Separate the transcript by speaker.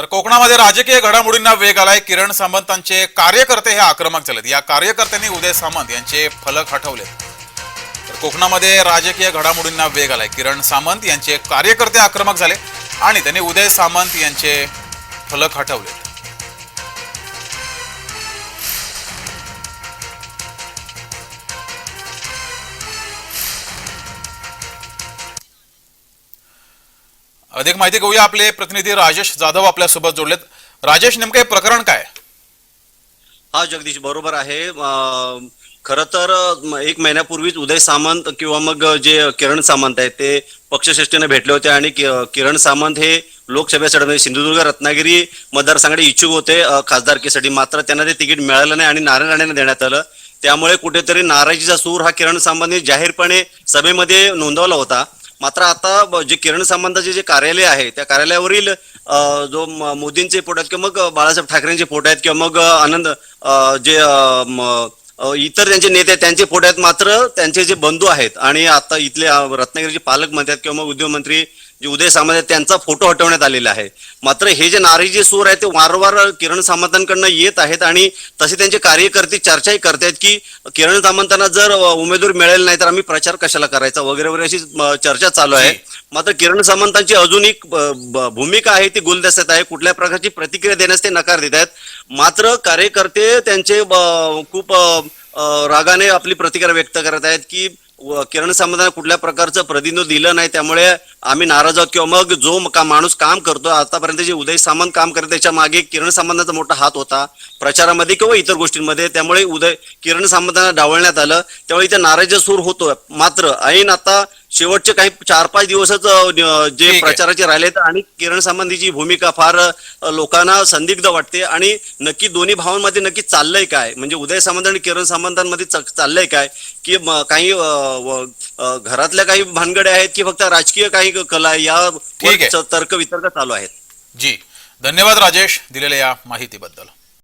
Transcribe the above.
Speaker 1: तर कोकणामध्ये राजकीय घडामोडींना वेग आलाय. किरण सामंतांचे कार्यकर्ते हे आक्रमक झालेत. या कार्यकर्त्यांनी उदय सामंत यांचे फलक हटवले तर कोकणामध्ये राजकीय घडामोडींना वेग आलाय. किरण सामंत यांचे कार्यकर्ते आक्रमक झाले आणि त्यांनी उदय सामंत यांचे फलक हटवलेत. अधिक माहिती घेऊया आपले प्रतिनिधी राजेश जाधव आपल्यासोबत जोडलेत. राजेश नेमकं प्रकरण काय?
Speaker 2: हा जगदीश बरोबर आहे. खर तर एक महिन्यापूर्वीच उदय सामंत किंवा मग जे किरण सामंत आहेत ते पक्षश्रेष्ठीने भेटले होते आणि कि- किरण सामंत हे लोकसभेसाठी म्हणजे सिंधुदुर्ग रत्नागिरी मतदारसंघाकडे इच्छुक होते खासदारकीसाठी. मात्र त्यांना ते तिकीट मिळालं नाही आणि नारायण राणेंना देण्यात आलं. त्यामुळे कुठेतरी नाराजीचा सूर हा किरण सामंतने जाहीरपणे सभेमध्ये नोंदवला होता. मात्र आता जे किरण सामंताचे जे कार्यालय आहे त्या कार्यालयावरील जो मोदींचे फोटो आहेत किंवा मग बाळासाहेब ठाकरेंचे फोटो आहेत किंवा मग आनंद जे इतर त्यांचे नेते आहेत त्यांचे फोटो आहेत मात्र त्यांचे जे बंधू आहेत आणि आता इथले रत्नागिरीचे पालकमंत्री आहेत किंवा मग उद्योगमंत्री जे उदय सामंत आहेत त्यांचा फोटो हटवण्यात आलेला आहे. मात्र हे जे नाराजी सूर आहे ते वारंवार किरण सामंतांकडनं येत आहेत आणि तसे त्यांचे कार्यकर्ते चर्चाही करतायत की किरण सामंतांना जर उमेदवारी मिळेल नाही तर आम्ही प्रचार कशाला करायचा? वगैरे वगैरे अशी चर्चा चालू आहे. मात्र किरण सामंतांची अजून एक भूमिका आहे ती गुलदस्त्यात आहे. कुठल्या प्रकारची प्रतिक्रिया देण्यास ते नकार देत आहेत. मात्र कार्यकर्ते त्यांचे खूप रागाने आपली प्रतिक्रिया व्यक्त करत आहेत की किरण सामंतांना कुठल्या प्रकारचं प्रतिनिधित्व दिलं नाही त्यामुळे आम्ही नाराज आहोत किंवा मग जो का माणूस काम करतो आतापर्यंत जे उदय सामंत काम करत त्याच्यामागे किरण सामंतांचा मोठा हात होता प्रचारामध्ये किंवा इतर गोष्टींमध्ये त्यामुळे उदय किरण सामंतांना डावलण्यात आलं. त्यामुळे इथे नाराज सूर होतो मात्र ऐन आता शेवटचे काही चार पाच दिवसच जे. प्रचाराचे राहिलेत आणि किरण सामंतीची भूमिका फार लोकांना संदिग्ध वाटते आणि नक्की दोन्ही भावांमध्ये नक्की चाललंय काय? म्हणजे उदय सामंत आणि किरण सामंतांमध्ये चाललंय काय? की काही घरातल्या काही भानगडे आहेत की फक्त राजकीय काही कला? या. तर्क वितर्क चालू आहेत
Speaker 1: जी धन्यवाद राजेश दिलेल्या या माहितीबद्दल